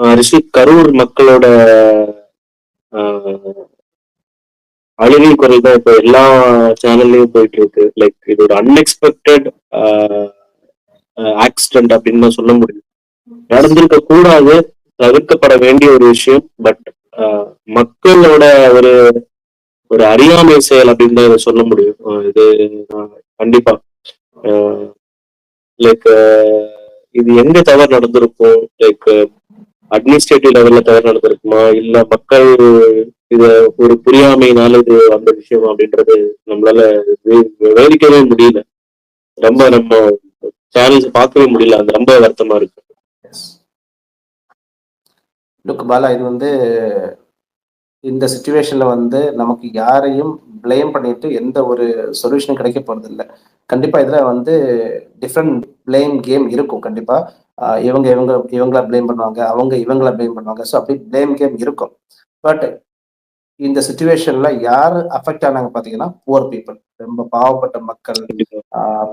ரிஷி கரூர் மக்களோட ஆஹ், அழுகை குரல் தான் இப்போ எல்லா சேனல்லையும் போயிட்டு இருக்கு லைக் இது ஒரு அன்எக்ஸ்பெக்டட் ஆக்சிடென்ட் அப்படின்னு தான் சொல்ல முடியும். நடந்திருக்க கூடாது தவிர்க்கப்பட வேண்டிய ஒரு விஷயம். பட் மக்களோட ஒரு ஒரு அறியாமை செயல் அப்படின்னு தான் இதை சொல்ல முடியும். இது கண்டிப்பா. லைக் இது எங்க தவறு நடந்திருக்கும்? லைக் அட்மினிஸ்ட்ரேட்டிவ் லெவல்ல தவறு நடந்திருக்குமா? இல்ல மக்கள் இத ஒரு புரியாமையினால இது அந்த விஷயம் அப்படின்றது நம்மளால வி- விவரிக்கவே முடியல. ரொம்ப நம்ம சேனல்ஸ் பார்க்கவே முடியல. அது ரொம்ப வருத்தமா இருக்கு. லுக் பாலா இது வந்து இந்த சுச்சுவேஷன்ல வந்து நமக்கு யாரையும் பிளேம் பண்ணிட்டு எந்த ஒரு சொல்யூஷனும் கிடைக்க போறது இல்லை கண்டிப்பா இதுல வந்து டிஃப்ரெண்ட் பிளேம் கேம் இருக்கும். கண்டிப்பா இவங்க இவங்க இவங்கள ப்ளேம் பண்ணுவாங்க அவங்க இவங்கள ப்ளேம் பண்ணுவாங்க. ஸோ அப்படி ப்ளேம் கேம் இருக்கும். பட் இந்த சுச்சுவேஷன்ல யார் அஃபெக்ட் ஆனாங்க பாத்தீங்கன்னா புவர் பீப்புள் ரொம்ப பாவப்பட்ட மக்கள்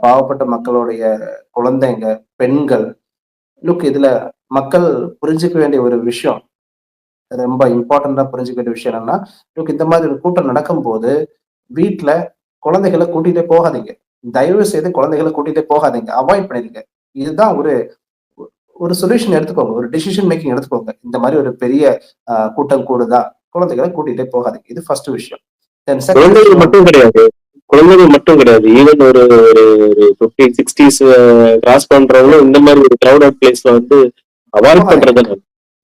பாவப்பட்ட மக்களுடைய குழந்தைங்க பெண்கள். லுக் இதுல மக்கள் புரிஞ்சுக்க வேண்டிய ஒரு விஷயம் ரொம்ப இம்பார்ட்டண்டா புரிஞ்சுக்க வேண்டிய விஷயம் என்னன்னா லுக் இந்த மாதிரி ஒரு கூட்டம் நடக்கும்போது வீட்ல குழந்தைகளை கூட்டிகிட்டே போகாதீங்க. தயவு செய்து குழந்தைகளை கூட்டிகிட்டே போகாதீங்க. அவாய்ட் பண்ணிடுங்க. இதுதான் ஒரு ஒரு சொல்யூஷன் எடுத்துக்கோங்க. ஒரு டிசிஷன் மேக்கிங் எடுத்துக்கோங்க. இந்த மாதிரி ஒரு பெரிய கூட்டம் கூடுதா? குழந்தைகளை கூட்டிகிட்டே போகாதீங்க. இது ஃபர்ஸ்ட் விஷயம். குழந்தைகள் மட்டும் கிடையாது. குழந்தைகள் மட்டும் கிடையாது. ஈவன் ஒரு ஒரு ஃபிஃப்டி சிக்ஸ்டிஸ் கிராஸ் பண்றவங்களும் இந்த மாதிரி ஒரு கிரௌடட் பிளேஸ்ல வந்து அவாய்ட் பண்றது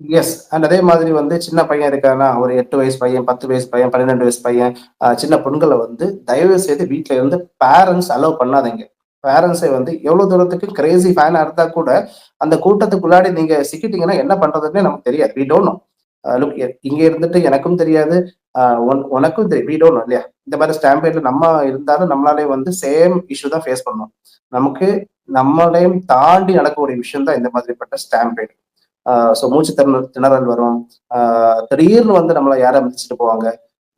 எஸ் அண்ட் அதே மாதிரி வந்து சின்ன பையன் இருக்கானா ஒரு எட்டு வயசு பையன் பத்து வயசு பையன் பன்னிரெண்டு வயசு பையன் சின்ன பொண்களை வந்து தயவு செய்து வீட்ல இருந்து பேரண்ட்ஸ் அலோவ் பண்ணாதீங்க. பேரண்ட்ஸை வந்து எவ்வளவு தூரத்துக்கு கிரேசி ஃபேனா இருந்தா கூட அந்த கூட்டத்துக்குள்ளாடி நீங்க சிக்கிட்டீங்கன்னா என்ன பண்றதுன்னு நமக்கு தெரியாது. வி டோன்ட் நோ லுக் இங்க இருந்துட்டு எனக்கும் தெரியாது. உனக்கும் தெரியும். வி டோன்ட் இல்லையா? இந்த மாதிரி ஸ்டாம்பேட்ல நம்ம இருந்தாலும் நம்மளாலே வந்து சேம் இஷ்யூ தான் ஃபேஸ் பண்ணோம். நமக்கு நம்மளையும் தாண்டி நடக்கக்கூடிய விஷயம் தான் இந்த மாதிரிப்பட்ட ஸ்டாம்பேட் ஸோ மூச்சு திணறல் திணறல் வரும். திடீர்னு வந்து நம்மளை யாரை மிதிச்சுட்டு போவாங்க?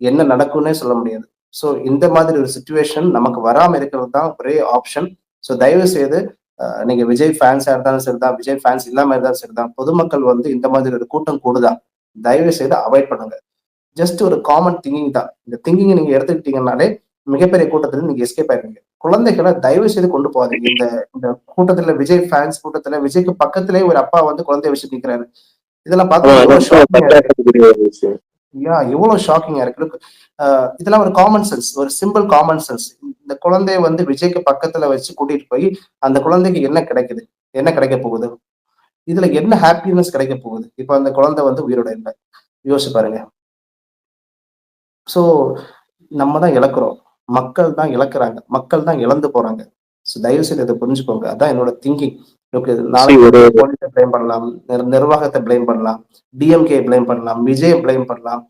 என்ன நடக்கும்னே சொல்ல முடியாது. ஸோ இந்த மாதிரி ஒரு சுச்சுவேஷன் நமக்கு வராம இருக்கிறது தான் ஒரே ஆப்ஷன் ஸோ தயவு செய்து நீங்க விஜய் ஃபேன்ஸா இருந்தாலும் சரிதான் விஜய் ஃபேன்ஸ் இல்லாம இருந்தாலும் சரிதான் பொதுமக்கள் வந்து இந்த மாதிரி ஒரு கூட்டம் கூடுதான் தயவு செய்து அவாய்ட் பண்ணுங்க. ஜஸ்ட் ஒரு காமன் திங்கிங் தான். இந்த திங்கிங் நீங்க எடுத்துக்கிட்டீங்கன்னாலே மிகப்பெரிய கூட்டத்துல நீங்க எஸ்கேப் ஆயிருவீங்க குழந்தைகளை தயவு செய்து கொண்டு போகாதீங்க. இந்த இந்த கூட்டத்துல விஜய் ஃபேன்ஸ் கூட்டத்துல விஜய்க்கு பக்கத்திலே ஒரு அப்பா வந்து குழந்தைய வச்சு நிக்கிறாரு. இதெல்லாம் பார்த்தா இல்லையா? எவ்வளவு ஷாக்கிங்கா இருக்கு. ஆஹ் இதெல்லாம் ஒரு காமன் சென்ஸ் ஒரு சிம்பிள் காமன் சென்ஸ் இந்த குழந்தைய வந்து விஜய்க்கு பக்கத்துல வச்சு கூட்டிட்டு போய் அந்த குழந்தைக்கு என்ன கிடைக்குது? என்ன கிடைக்க போகுது? இதுல என்ன ஹாப்பினஸ் கிடைக்க போகுது? இப்ப அந்த குழந்தை வந்து உயிரோட இல்லை. யோசிச்சு பாருங்க. சோ நம்ம தான் இழக்கிறோம். மக்கள் தான் இழக்கிறாங்க. மக்கள் தான் இழந்து போறாங்க. ஸோ தயவு செய்து இதை புரிஞ்சுக்கோங்க. அதான் என்னோட திங்கிங் ஓகே நாளைக்கு போலீஸை பிளேம் பண்ணலாம். நிர்வாகத்தை பிளேம் பண்ணலாம். டிஎம்கே பிளேம் பண்ணலாம். விஜய் பிளேம் பண்ணலாம்.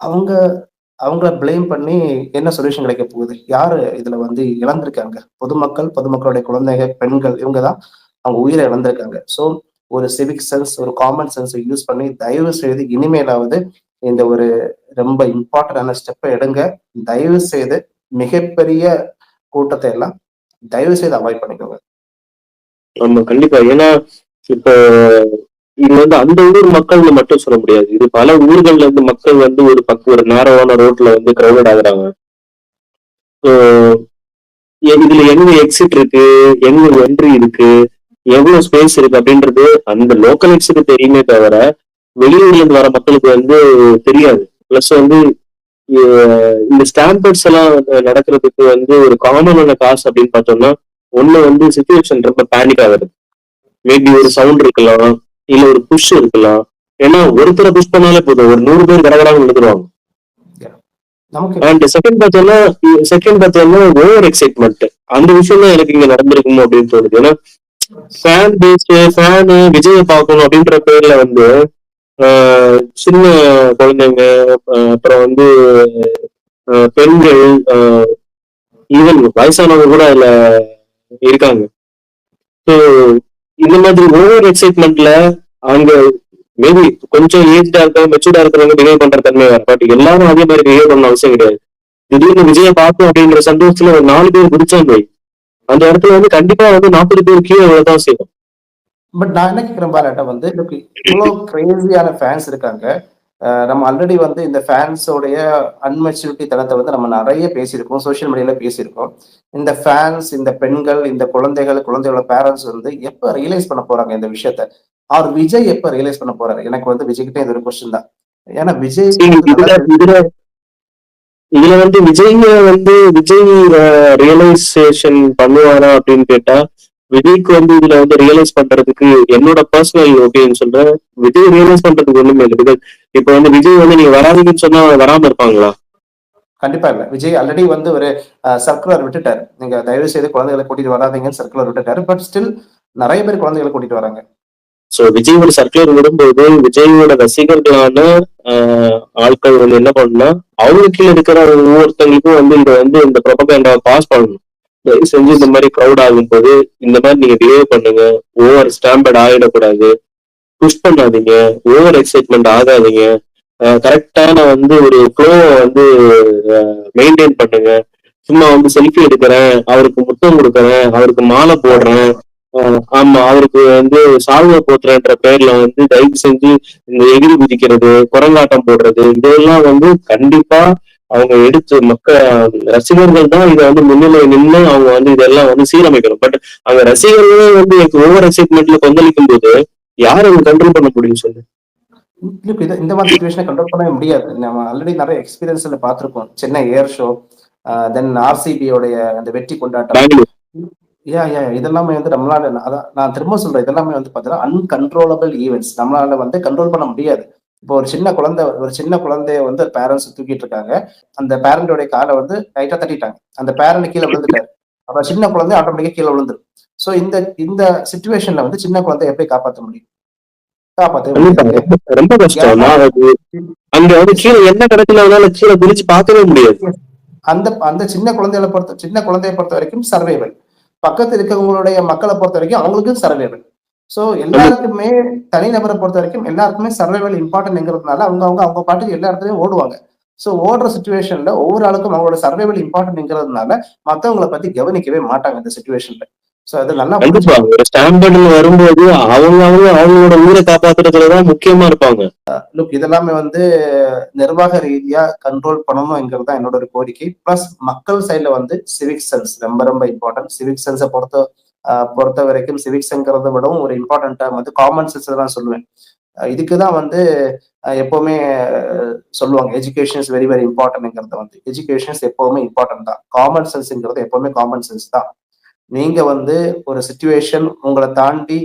அவங்க அவங்கள பிளேம் பண்ணி என்ன சொல்யூஷன் கிடைக்க போகுது? யாரு இதுல வந்து இழந்திருக்காங்க? பொதுமக்கள் பொதுமக்களுடைய குழந்தைகள் பெண்கள் இவங்க தான் அவங்க உயிரை இழந்திருக்காங்க. ஸோ ஒரு சிவிக் சென்ஸ் ஒரு காமன் சென்ஸை யூஸ் பண்ணி தயவு செய்து இனிமேலாவது இந்த ஒரு ரொம்ப இம்பார்ட்டன்டான ஸ்டெப்பை எடுங்க. தயவு செய்து மிகப்பெரிய கூட்டத்தை எல்லாம் தயவு செய்து அவாய்ட் பண்ணிக்கோங்க. ஆமா கண்டிப்பா. ஏன்னா இப்போ இது வந்து அந்த ஊர் மக்கள்னு மட்டும் சொல்ல முடியாது. இது பல ஊர்கள்ல இருந்து மக்கள் வந்து ஒரு பக்கம் ஒரு நேரமான ரோட்ல வந்து கிரௌட் ஆகுறாங்க. ஸோ இதுல எங்க எக்ஸிட் இருக்கு? எங்க என்ட்ரி இருக்கு? எவ்வளவு ஸ்பேஸ் இருக்கு அப்படின்றது அந்த லோக்கல் லோக்கலைட்ஸுக்கு தெரியுமே தவிர வெளியூர்ல இருந்து வர மக்களுக்கு வந்து தெரியாது. பிளஸ் வந்து இந்த ஸ்டாம்பர்ட்ஸ் எல்லாம் நடக்கிறதுக்கு வந்து ஒரு காமனான காசு அப்படின்னு பார்த்தோம்னா ஒண்ணு வந்து சுச்சுவேஷன் ரொம்ப பேனிக் ஆகுது. மேபி ஒரு சவுண்ட் இருக்கலாம் இல்ல ஒரு புஷ் இருக்கலாம். ஏன்னா ஒருத்தரை புஷ் பண்ணாலே போதும். ஒரு நூறு பேர் கடகடாக விழுந்துருவாங்க. அண்ட் செகண்ட் பார்த்தோம்னா செகண்ட் பார்த்தோம்னா ஓவர் எக்ஸைட்மெண்ட் அந்த விஷயம் தான் எனக்கு இங்க நடந்திருக்கும் அப்படின்னு தோணுது. ஏன்னா ஃபேன் பேஸ் ஃபேனு விஜய பார்க்கணும் அப்படின்ற பேர்ல வந்து சின்ன குழந்தைங்க அப்புறம் வந்து பெண்கள் ஈவன் வயசானவங்க கூட அதுல இருக்காங்க. ஸோ இந்த மாதிரி ஓவர் எக்ஸைட்மெண்ட்ல அவங்க மேபி கொஞ்சம் ஏஜ்டா இருக்க மெச்சூர்டா இருக்கிறவங்க பிஹேவ் பண்ற தன்மை வேற. பட் எல்லாரும் அதே மாதிரி பிஹேவ் பண்ண அவசியம் கிடையாது. திடீர்னு விஜய பார்த்தோம் அப்படின்ற சந்தோஷத்துல ஒரு நாலு பேர் குடிச்சாங்க போய் அந்த இடத்துல வந்து கண்டிப்பா வந்து நாற்பது பேர் கீழே தான் செய்யும் பட் நான் என்ன கேட்கிறேன் பாராட்ட வந்து இவ்வளவு கிரேசியான ஃபேன்ஸ் இருக்காங்க. நம்ம ஆல்ரெடி வந்து இந்த ஃபேன்ஸோடைய அன்மெச்சூரிட்டி தளத்தை வந்து நம்ம நிறைய பேசியிருக்கோம். சோஷியல் மீடியால பேசியிருக்கோம். இந்த ஃபேன்ஸ் இந்த பெண்கள் இந்த குழந்தைகள் குழந்தைகளோட பேரண்ட்ஸ் வந்து எப்ப ரியலைஸ் பண்ண போறாங்க இந்த விஷயத்த? அவர் விஜய் எப்ப ரியலைஸ் பண்ண போறாரு? எனக்கு வந்து விஜய் கிட்ட இது ஒரு கொஸ்டின் தான். ஏன்னா விஜய் இதுல வந்து விஜய் வந்து விஜய் ரியலைசேஷன் பண்ணுவாரா அப்படின்னு கேட்டா விஜய்க்கு வந்து இதுல வந்து ரியலைஸ் பண்றதுக்கு என்னோட பர்சனல் ஒப்பீனியன் சொல்றேன். விஜய் ரியலைஸ் பண்றதுக்கு ஒண்ணுமே இல்லை. பிகாஸ் இப்ப வந்து விஜய் வந்து நீங்க வராதீங்கன்னு சொன்னா வராம இருப்பாங்களா? கண்டிப்பா இல்ல. விஜய் ஆல்ரெடி வந்து ஒரு சர்க்குலர் விட்டுட்டாரு. நீங்க தயவு செய்து குழந்தைகளை கூட்டிட்டு வராதீங்கன்னு சர்க்குலர் விட்டுட்டாரு. பட் ஸ்டில் நிறைய பேர் குழந்தைகளை கூட்டிட்டு வராங்க. சோ விஜயோட சர்க்குலர் விடும்போது விஜயோட ரசிகர்களான ஆட்கள் வந்து என்ன பண்ணணும்னா அவங்க கீழே இருக்கிற ஒவ்வொருத்தங்களுக்கும் வந்து இதை வந்து இந்த ப்ரொபகேண்டாவை பாஸ் பண்ணணும். தயவு செஞ்சு இந்த மாதிரி க்ரௌட் ஆகும்போது இந்த மாதிரி நீங்க பிஹேவ் பண்ணுங்க. ஓவர் ஸ்டாம்பர்ட் ஆகிடக்கூடாது புஷ் பண்ணாதீங்க. ஓவர் எக்ஸைட்மெண்ட் ஆகாதீங்க. கரெக்டான வந்து ஒரு ஃப்ளோவை வந்து மெயின்டைன் பண்ணுங்க. சும்மா வந்து செல்ஃபி எடுக்கிறேன். அவருக்கு முத்தம் கொடுக்குறேன். அவருக்கு மாலை போடுறேன். ஆமா அவருக்கு வந்து சால்வை போத்துறன்ற பேர்ல வந்து தயவு செஞ்சு இந்த எகிரி குதிக்கிறது குரங்காட்டம் போடுறது இதெல்லாம் வந்து கண்டிப்பா அவங்க எடுத்து மக்க ரசிகர்கள் தான் இதை வந்து முன்னிலை நின்று அவங்க வந்து இதெல்லாம் வந்து சீரமைக்கணும். பட் அவங்க ரசிகர்களே வந்து எனக்கு ஓவர் எக்ஸைட்மெண்ட்ல கொந்தளிக்கும் போது யார் அவங்க கண்ட்ரோல் பண்ண முடியும் சொல்லு? இந்த மாதிரி சுச்சுவேஷனை கண்ட்ரோல் பண்ணவே முடியாது. நம்ம ஆல்ரெடி நிறைய எக்ஸ்பீரியன்ஸ்ல பார்த்திருக்கோம். சென்னை ஏர் ஷோ தென் ஆர்சிபியோடைய அந்த வெற்றி கொண்டாட்டம். யா யா இதெல்லாமே வந்து நம்மளால அதான் நான் திரும்ப சொல்றேன் இதெல்லாமே வந்து பாத்தீங்கன்னா அன்கன்ட்ரோலபிள் ஈவெண்ட்ஸ் நம்மளால வந்து கண்ட்ரோல் பண்ண முடியாது. இப்போ ஒரு சின்ன குழந்தை ஒரு சின்ன குழந்தைய வந்து பேரண்ட்ஸ் தூக்கிட்டு இருக்காங்க அந்த பேரண்டோடைய காலை வந்து லைட்டா தட்டிட்டாங்க. அந்த பேரண்ட் கீழே விழுந்துட்டாரு. அப்ப சின்ன குழந்தை ஆட்டோமேட்டிக்கா கீழே விழுந்துரும். சோ இந்த இந்த சுச்சுவேஷன்ல வந்து சின்ன குழந்தை எப்படி காப்பாற்ற முடியும்? காப்பாற்ற ரொம்ப- கஷ்டம். அங்க வந்து கீழே என்ன கிடைக்கல அவனால கீழே குதிச்சு பார்க்கவே முடியாது. அந்த அந்த சின்ன குழந்தைகளை பொறுத்த சின்ன குழந்தைய பொறுத்த வரைக்கும் சர்வைவல் பக்கத்துல இருக்கவங்களுடைய மக்களை பொறுத்த வரைக்கும் அவங்களுக்கும் சர்வைவல் சோ எல்லாருக்குமே தனிநபரை பொறுத்த வரைக்கும் எல்லாருக்குமே சர்வைவல் இம்பார்ட்டன்ட்ங்கிறதுனால அவங்க அவங்க அவங்க பாட்டுக்கு எல்லா இடத்துலயும் ஓடுவாங்க. சோ ஓடுற சுச்சுவேஷன்ல ஒவ்வொரு ஆளுக்கும் அவங்களோட சர்வைவல் இம்பார்ட்டன்ட்ங்கிறதுனால மத்தவங்களை பத்தி கவனிக்கவே மாட்டாங்க இந்த சுச்சுவேஷன்ல சோ அது நல்லா கண்டிப்பா. ஒரு ஸ்டாம்பர்ட்ல வரும்போது அவங்க அவங்க அவங்களோட உயிரை காப்பாத்துறதுலதான் முக்கியமா இருப்பாங்க. லுக் இதெல்லாமே வந்து நிர்வாக ரீதியா கண்ட்ரோல் பண்ணணுங்கிறது தான் என்னோட ஒரு கோரிக்கை. பிளஸ் மக்கள் சைட்ல வந்து சிவிக் சென்ஸ் ரொம்ப ரொம்ப இம்பார்ட்டன்ட் சிவிக் சென்ஸை பொறுத்த பொறுத்த வரைக்கும் சிவிக்ஸ்ங்கிறத விடவும் ஒரு இம்பார்ட்டண்ட்டாக வந்து காமன் சென்ஸ் தான் சொல்லுவேன். இதுக்கு தான் வந்து எப்போவுமே சொல்லுவாங்க. எஜுகேஷன் இஸ் வெரி வெரி இம்பார்ட்டன்ட்ங்கிறத வந்து. எஜுகேஷன்ஸ் எப்போவுமே இம்பார்ட்டன்ட் தான். காமன் சென்ஸுங்கிறது எப்போவுமே காமன் சென்ஸ் தான். நீங்க வந்து ஒரு சுச்சுவேஷன் உங்களை தாண்டி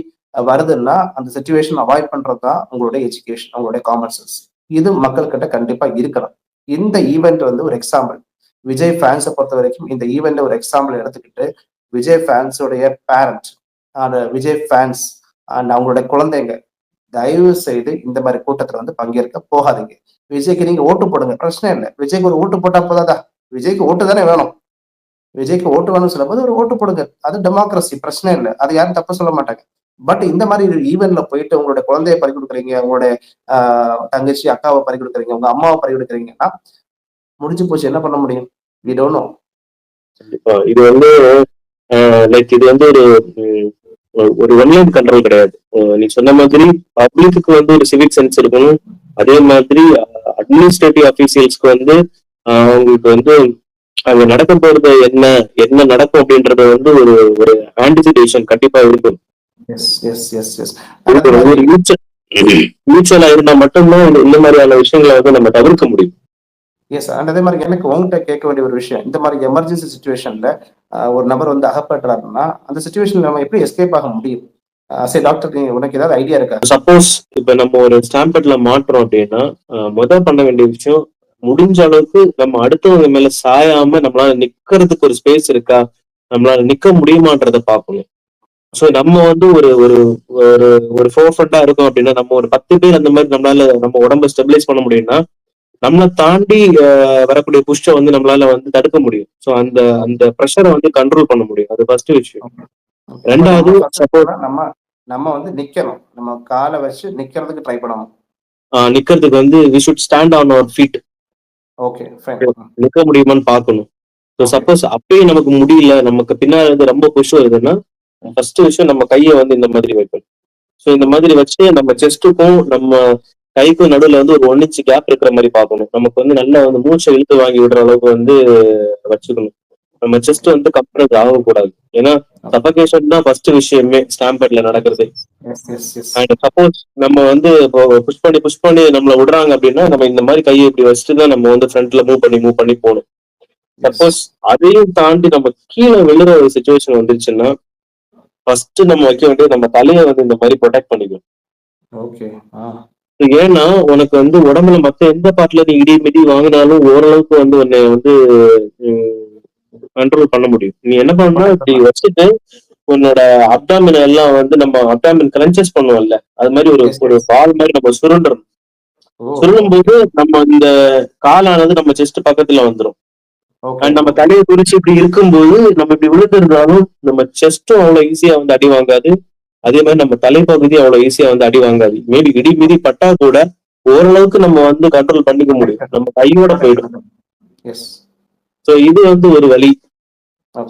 வருதுன்னா அந்த சுச்சுவேஷன் அவாய்ட் பண்றது தான் உங்களுடைய எஜுகேஷன் உங்களுடைய காமன் சென்ஸ் இது மக்கள்கிட்ட கண்டிப்பாக கண்டிப்பா இருக்கணும் இந்த ஈவெண்ட் வந்து ஒரு எக்ஸாம்பிள் விஜய் ஃபேன்ஸை பொறுத்த வரைக்கும் இந்த ஈவெண்ட்டை ஒரு எக்ஸாம்பிள் எடுத்துக்கிட்டு விஜய் ஃபேன்ஸோடைய பேரண்ட் அந்த விஜய் ஃபேன்ஸ் அண்ட் அவங்களுடைய குழந்தைங்க தயவு செய்து இந்த மாதிரி கூட்டத்துல வந்து பங்கேற்க போகாதீங்க. விஜய்க்கு நீங்க ஓட்டு போடுங்க. பிரச்சனை இல்லை. விஜய்க்கு ஒரு ஓட்டு போட்டா போதாதா? விஜய்க்கு ஓட்டு தானே வேணும். விஜய்க்கு ஓட்டு வேணும்னு சொல்லும்போது ஒரு ஓட்டு போடுங்க. அது டெமோக்ரஸி பிரச்சனை இல்லை. அது யாரும் தப்பு சொல்ல மாட்டாங்க. பட் இந்த மாதிரி ஈவெண்ட்ல போயிட்டு உங்களுடைய குழந்தைய பறி கொடுக்குறீங்க உங்களுடைய ஆஹ் தங்கச்சி அக்காவை பறி கொடுக்குறீங்க உங்க அம்மாவை பறி கொடுக்குறீங்கன்னா முடிஞ்சு போச்சு. என்ன பண்ண முடியும்? வி டோன்ட் நோ இது வந்து லைக் இது வந்து ஒரு ஒரு ஒன்லைன் கண்ட்ரோல் கிடையாது. நீ சொன்ன மாதிரி பப்ளிக்கு வந்து ஒரு சிவிக் சென்ஸ் இருக்கணும். அதே மாதிரி அட்மினிஸ்ட்ரேட்டிவ் அபிஷியல்ஸ்க்கு வந்து அவங்களுக்கு வந்து அங்க நடக்க போறது என்ன என்ன நடக்கும் அப்படின்றது வந்து ஒரு ஒரு ஆன்டிசிபேஷன் கண்டிப்பா இருக்கும். எஸ் எஸ் எஸ் எஸ் ஒரு ஒரு மியூச்சுவல் இருந்தா மட்டும்தான் இந்த மாதிரியான விஷயங்களை வந்து நம்ம தவிர்க்க முடியும். எஸ் அண்ட் அதே மாதிரி எனக்கு உங்ககிட்ட கேட்க வேண்டிய ஒரு விஷயம் இந்த மாதிரி எமர்ஜென்சி சுச்சுவேஷன்ல ஒரு நபர் வந்து அகப்படுறாருன்னா அந்த சுச்சுவேஷன்ல நம்ம எப்படி எஸ்கேப் ஆக முடியும்? சரி டாக்டர் நீங்க உனக்கு ஏதாவது ஐடியா இருக்கா? சப்போஸ் இப்ப நம்ம ஒரு ஸ்டாம்பர்ட்ல மாற்றோம் அப்படின்னா முதல் பண்ண வேண்டிய விஷயம் முடிஞ்ச அளவுக்கு நம்ம அடுத்தவங்க மேல சாயாம நம்மளால நிக்கிறதுக்கு ஒரு ஸ்பேஸ் இருக்கா? நம்மளால நிக்க முடியுமான்றத பாக்கணும் சோ நம்ம வந்து ஒரு ஒரு ஒரு ஒரு ஃபோர் இருக்கோம் அப்படின்னா நம்ம ஒரு பத்து பேர் அந்த மாதிரி நம்மளால நம்ம உடம்ப ஸ்டெபிலைஸ் பண்ண முடியும்னா நம்மளை தாண்டி வரக்கூடிய புஷ்ட வந்து நம்மளால வந்து தடுக்க முடியும். சோ அந்த அந்த ப்ரெஷரை வந்து கண்ட்ரோல் பண்ண முடியும். அது ஃபர்ஸ்ட் விஷயம். ரெண்டாவது support- நம்ம நம்ம வந்து நிக்கணும். நம்ம காலை வச்சு நிக்கிறதுக்கு ட்ரை பண்ணணும். நிக்கிறதுக்கு வந்து we should stand on our feet okay நிக்க முடியுமான்னு பார்க்கணும். ஸோ சப்போஸ் அப்பயே நமக்கு முடியல நமக்கு பின்னாடி வந்து ரொம்ப புஷ் வருதுன்னா ஃபர்ஸ்ட் விஷயம் நம்ம கையை வந்து இந்த மாதிரி வைக்கணும். ஸோ இந்த மாதிரி வச்சு நம்ம செஸ்ட்டுக்கும் நம்ம கைக்கும் நடுவுல வந்து ஒரு ஒன் இன்ச் கேப் இருக்கிற மாதிரி பார்க்கணும். நமக்கு வந்து நல்லா வந்து மூச்சை இழுத்து வாங்கி விடுற அளவுக்கு வந்து வச்சுக்கணும். நம்ம செஸ்ட் வந்து கம்ப்ரஸ் ஆகக்கூடாது. ஏன்னா சஃபகேஷன் தான் ஃபர்ஸ்ட் விஷயமே ஸ்டாம்பேட்ல நடக்கிறது. அண்ட் சப்போஸ் நம்ம வந்து இப்போ புஷ் பண்ணி புஷ் பண்ணி நம்மள விடுறாங்க அப்படின்னா நம்ம இந்த மாதிரி கையை இப்படி வச்சுட்டு தான் நம்ம வந்து ஃப்ரண்ட்ல மூவ் பண்ணி மூவ் பண்ணி போகணும். சப்போஸ் அதையும் தாண்டி நம்ம கீழே விழுற ஒரு சுச்சுவேஷன் வந்துருச்சுன்னா ஃபர்ஸ்ட் நம்ம வைக்க வேண்டியது நம்ம தலையை வந்து இந்த மாதிரி ப்ரொடெக்ட் பண்ணிக்கணும். ஓகே ஏன்னா உனக்கு வந்து உடம்புல மத்த எந்த பார்ட்ல நீ இடி மிடி வாங்கினாலும் ஓரளவுக்கு வந்து உன்னை வந்து கண்ட்ரோல் பண்ண முடியும். நீ என்ன பண்ணா இப்படி வச்சுட்டு உன்னோட அப்டாமின் எல்லாம் வந்து நம்ம அப்டாமின் கிரன்ச்சஸ் பண்ணுவோம்ல அது மாதிரி ஒரு ஒரு. பால் மாதிரி நம்ம சுருண்டுறோம் சுருளும் போது நம்ம இந்த காலானது நம்ம செஸ்ட் பக்கத்துல வந்துரும். ஓகே அண்ட் நம்ம தலையை குறிச்சு இப்படி இருக்கும்போது நம்ம இப்படி விழுந்திருந்தாலும் நம்ம செஸ்டும் அவ்வளவு ஈஸியா வந்து அடி வாங்காது. அதே மாதிரி நம்ம தலைப்பகுதி அவ்வளவு ஈஸியா வந்து அடி வாங்காது. மேபி இடி மிதி பட்டா கூட ஓரளவுக்கு நம்ம வந்து கண்ட்ரோல் பண்ணிக்க முடியும். நம்ம கையோட போயிடும். சோ இது வந்து ஒரு வழி.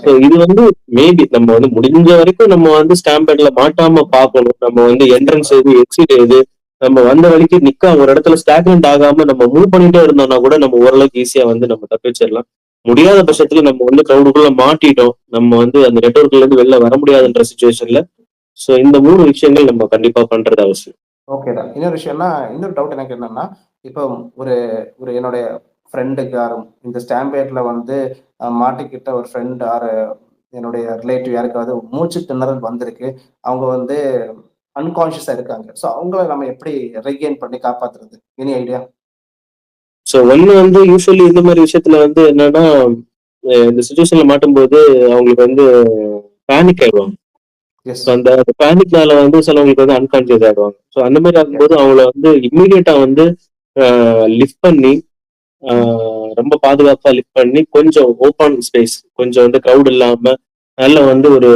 சோ இது வந்து மேபி நம்ம வந்து முடிஞ்ச வரைக்கும் நம்ம வந்து ஸ்டாம்பேட்ல மாட்டாம பார்க்கணும். நம்ம வந்து என்ட்ரன்ஸ் எது எக்ஸிட் எது நம்ம வந்த வழிக்கு நிக்க ஒரு இடத்துல ஸ்டாக்னண்ட் ஆகாம நம்ம மூவ் பண்ணிட்டே இருந்தோம்னா கூட நம்ம ஓரளவுக்கு ஈஸியா வந்து நம்ம தப்பிச்சிடலாம் முடியாத பட்சத்துல நம்ம வந்து கிரௌடுக்குள்ள மாட்டிட்டோம். நம்ம வந்து அந்த நெட்ஒர்க்ல இருந்து வெளில வர முடியாதுன்ற சுச்சுவேஷன்ல சோ இந்த மூணு விஷயங்கள் நம்ம கண்டிப்பா பண்றது அவசியம். ஓகேடா இன்னொரு விஷயம்னா இன்னொரு டவுட் எனக்கு என்னன்னா இப்போ ஒரு ஒரு என்னுடைய ஃப்ரெண்டுக்கு யாரும் இந்த ஸ்டாம்பேட்ல வந்து மாட்டிக்கிட்ட ஒரு ஃப்ரெண்ட் ஆர் என்னுடைய ரிலேட்டிவ் யாருக்காவது மூச்சு திணறல் வந்திருக்கு. அவங்க வந்து அன்கான்ஷியஸா இருக்காங்க. ஸோ அவங்கள நம்ம எப்படி ரெகெயின் பண்ணி காப்பாத்துறது? எனி ஐடியா சோ ஒண்ணு வந்து யூஸ்வலி இந்த மாதிரி விஷயத்துல வந்து என்னன்னா இந்த சுச்சுவேஷன்ல மாட்டும்போது அவங்களுக்கு வந்து பேனிக் ஆயிடுவாங்க. ஸோ அந்த பேனிக்னால வந்து சிலவங்களுக்கு வந்து அன்கான்சியஸ் ஆயிடுவாங்க. ஸோ அந்த மாதிரி ஆகும்போது அவங்கள வந்து இம்மிடியட்டா வந்து லிஃப்ட் பண்ணி ரொம்ப பாதுகாப்பா லிஃப்ட் பண்ணி கொஞ்சம் ஓப்பன் ஸ்பேஸ் கொஞ்சம் வந்து க்ரௌட் இல்லாம நல்ல வந்து ஒரு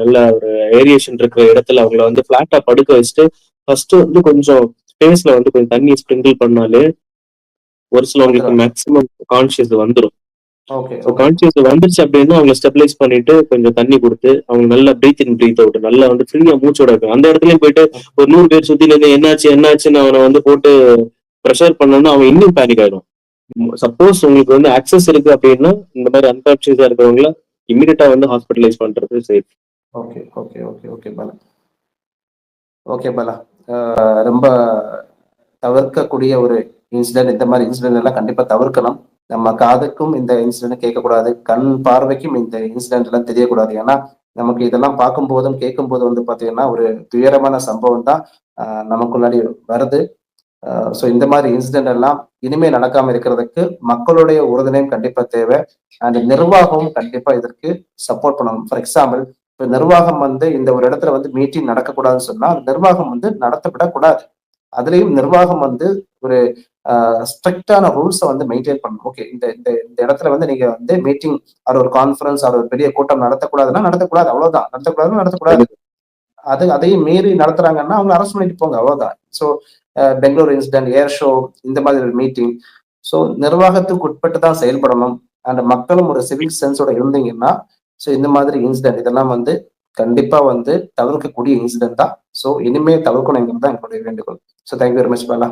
நல்ல ஒரு ஏரியேஷன் இருக்கிற இடத்துல அவங்கள வந்து பிளாட்டா படுக்க வச்சுட்டு ஃபர்ஸ்ட் வந்து கொஞ்சம் ஸ்பேஸ்ல வந்து கொஞ்சம் தண்ணி ஸ்ப்ரிங்கிள் பண்ணாலே ஒரு சிலவங்களுக்கு மேக்ஸிமம் கான்சியஸ் வந்துடும் ஸோ கான்சியஸ் வந்துருச்சு அப்படின்னா அவங்க ஸ்டெபிலைஸ் பண்ணிட்டு கொஞ்சம் தண்ணி கொடுத்து அவங்க நல்லா பிரீத் இன் பிரீத் அவுட் நல்லா வந்து ஃப்ரீயா மூச்சோட இருக்கும் அந்த இடத்துலயும் போயிட்டு ஒரு நூறு பேர் சுத்தில இருந்து என்னாச்சு என்னாச்சுன்னு அவனை வந்து போட்டு ப்ரெஷர் பண்ணோம்னா அவன் இன்னும் பேனிக் ஆயிடும். சப்போஸ் உங்களுக்கு வந்து அக்சஸ் இருக்கு அப்படின்னா இந்த மாதிரி அன்கான்சியஸா இருக்கிறவங்கள இமீடியட்டா வந்து ஹாஸ்பிட்டலைஸ் பண்றது safe okay okay okay okay Bala. Okay Bala. ரொம்ப தவிர்க்கக்கூடிய ஒரு இன்சிடென்ட் இந்த மாதிரி இன்சிடென்ட் எல்லாம் கண்டிப்பா தவிர்க்கணும். நம்ம காதுக்கும் இந்த இன்சிடென்ட் கேட்கக்கூடாது கண் பார்வைக்கும் இந்த இன்சிடென்ட் எல்லாம் தெரியக்கூடாது. ஏன்னா நமக்கு இதெல்லாம் பார்க்கும் போதும் கேட்கும் போது வந்து பாத்தீங்கன்னா ஒரு துயரமான சம்பவம் தான் நமக்குள்ளாடி வருது. ஸோ இந்த மாதிரி இன்சிடென்ட் எல்லாம் இனிமே நடக்காம இருக்கிறதுக்கு மக்களுடைய உறுதுணையும் கண்டிப்பா தேவை. அண்ட் நிர்வாகமும் கண்டிப்பா இதற்கு சப்போர்ட் பண்ணணும். ஃபார் எக்ஸாம்பிள் இப்போ நிர்வாகம் வந்து இந்த ஒரு இடத்துல வந்து மீட்டிங் நடக்கக்கூடாதுன்னு சொன்னா நிர்வாகம் வந்து நடத்த விடக்கூடாது அதுலயும் நிர்வாகம் வந்து ஒரு ஸ்ட்ரிக்டான ரூல்ஸை வந்து மெயின்டைன் பண்ணணும். ஓகே இந்த இந்த இந்த இடத்துல வந்து நீங்க வந்து மீட்டிங் அது ஒரு கான்ஃபரன்ஸ் அது ஒரு பெரிய கூட்டம் நடத்தக்கூடாதுன்னா நடத்தக்கூடாது அவ்வளவுதான். நடத்தக்கூடாதுன்னா நடத்தக்கூடாது. அது அதையும் மீறி நடத்துறாங்கன்னா அவங்க அரெஸ்ட் பண்ணிட்டு போங்க அவ்வளவுதான். So Bangalore incident air show இந்த மாதிரி ஒரு மீட்டிங் ஸோ நிர்வாகத்துக்கு உட்பட்டு தான் செயல்படணும். அண்ட் மக்களும் ஒரு சிவில் சென்ஸோட இருந்தீங்கன்னா ஸோ இந்த மாதிரி இன்சிடென்ட் இதெல்லாம் வந்து கண்டிப்பா வந்து தவிர்க்கக்கூடிய இன்சிடென்ட் தான் ஸோ இனிமே தவிர்க்கணுங்கிறது தான் என்னுடைய வேண்டுகோள். So thank you very much Bala